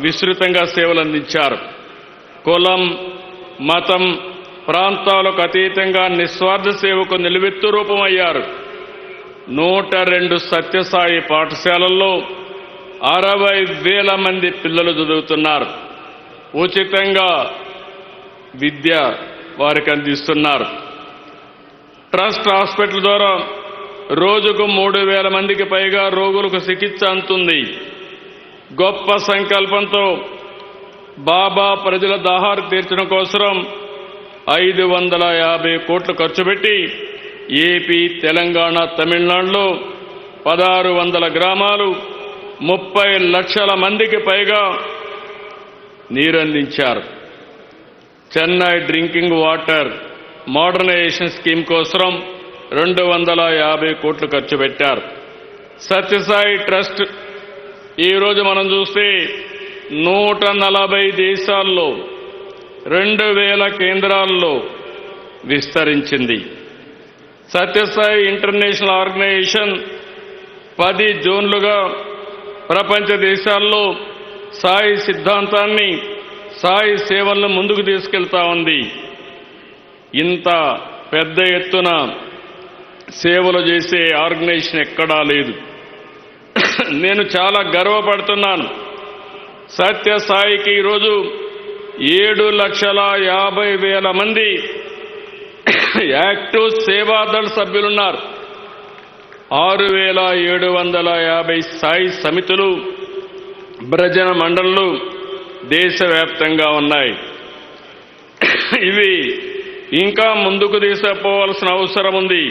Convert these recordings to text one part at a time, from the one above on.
విస్తృతంగా సేవలు అందించారు కులం మతం ప్రాంతాలకు అతీతంగా నిస్వార్థ సేవకు నిలువెత్తు రూపమయ్యారు. నూట రెండు సత్యసాయి పాఠశాలల్లో అరవై వేల మంది పిల్లలు చదువుతున్నారు. ఉచితంగా విద్య వారికి అందిస్తున్నారు. ట్రస్ట్ హాస్పిటల్ ద్వారా రోజుకు మూడు వేల మందికి పైగా రోగులకు చికిత్స అందుతుంది. గొప్ప సంకల్పంతో బాబా ప్రజల దాహారు తీర్చడం కోసం ఐదు వందల యాభై కోట్లు ఖర్చు పెట్టి ఏపీ తెలంగాణ తమిళనాడులో పదహారు వందల గ్రామాలు ముప్పై లక్షల మందికి పైగా నీరందించారు. Chennai drinking water modernisation scheme కోసం రెండు వందల యాభై కోట్లు ఖర్చు పెట్టారు. సత్యసాయి ట్రస్ట్ ఈరోజు మనం చూస్తే నూట నలభై దేశాల్లో రెండు వేల కేంద్రాల్లో విస్తరించింది. సత్యసాయి ఇంటర్నేషనల్ ఆర్గనైజేషన్ పది జోన్లుగా ప్రపంచ దేశాల్లో సాయి సిద్ధాంతాన్ని సాయి సేవలను ముందుకు తీసుకెళ్తా ఉంది. ఇంత పెద్ద ఎత్తున సేవలు చేసే ఆర్గనైజేషన్ ఎక్కడా లేదు. నేను చాలా గర్వపడుతున్నాను. సత్యసాయికి ఈరోజు ఏడు లక్షల యాభై వేల మంది యాక్టివ్ సేవాదళ సభ్యులున్నారు. ఆరు వేల ఏడు వందల యాభై సాయి సమితులు భ్రజన మండళ్ళు దేశవ్యాప్తంగా ఉన్నాయి. ఇవి ఇంకా ముందుకు తీసుకుపోవాల్సిన అవసరం ఉంది.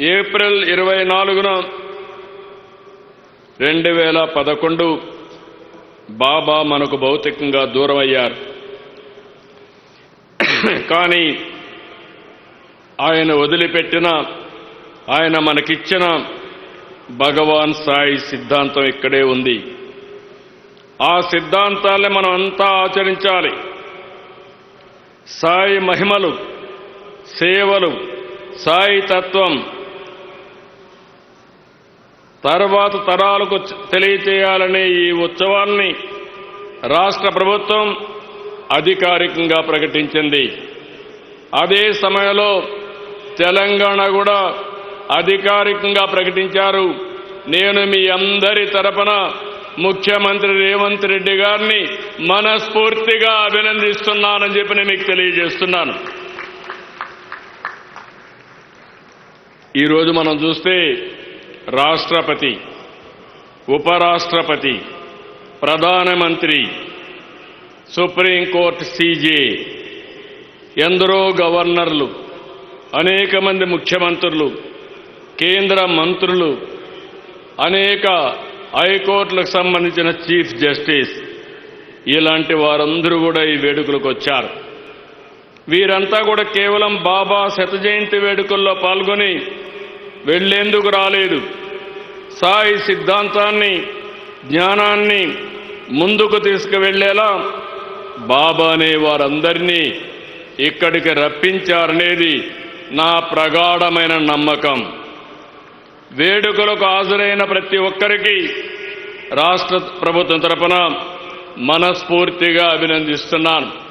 ఏప్రిల్ ఇరవై నాలుగున రెండు వేల పదకొండు బాబా మనకు భౌతికంగా దూరం అయ్యారు. కానీ ఆయన వదిలిపెట్టిన ఆయన మనకిచ్చిన భగవాన్ సాయి సిద్ధాంతం ఇక్కడే ఉంది. ఆ సిద్ధాంతాలే మనం అంతా ఆచరించాలి. సాయి మహిమలు సేవలు సాయి తత్వం తర్వాత తరాలకు తెలియచేయాలనే ఈ ఉత్సవాల్ని రాష్ట్ర ప్రభుత్వం అధికారికంగా ప్రకటించింది. అదే సమయంలో తెలంగాణ కూడా అధికారికంగా ప్రకటించారు. నేను మీ అందరి తరపున ముఖ్యమంత్రి రేవంత్ రెడ్డి గారిని మనస్ఫూర్తిగా అభినందిస్తున్నానని చెప్పి నేను మీకు తెలియజేస్తున్నాను. ఈరోజు మనం చూస్తే రాష్ట్రపతి ఉపరాష్ట్రపతి ప్రధానమంత్రి సుప్రీంకోర్టు సీజే ఎందరో గవర్నర్లు అనేక మంది ముఖ్యమంత్రులు కేంద్ర మంత్రులు అనేక హైకోర్టులకు సంబంధించిన చీఫ్ జస్టిస్ ఇలాంటి వారందరూ కూడా ఈ వేడుకలకు వచ్చారు. వీరంతా కూడా కేవలం బాబా శత జయంతి వేడుకల్లో పాల్గొని వెళ్ళేందుకు రాలేదు. సాయి సిద్ధాంతాన్ని జ్ఞానాన్ని ముందుకు తీసుకువెళ్ళేలా బాబానే వారందరినీ ఇక్కడికి రప్పించారనేది నా ప్రగాఢమైన నమ్మకం. వేడుకలకు హాజరైన ప్రతి ఒక్కరికి రాష్ట్ర ప్రభుత్వం తరపున మనస్ఫూర్తిగా అభినందిస్తున్నాను.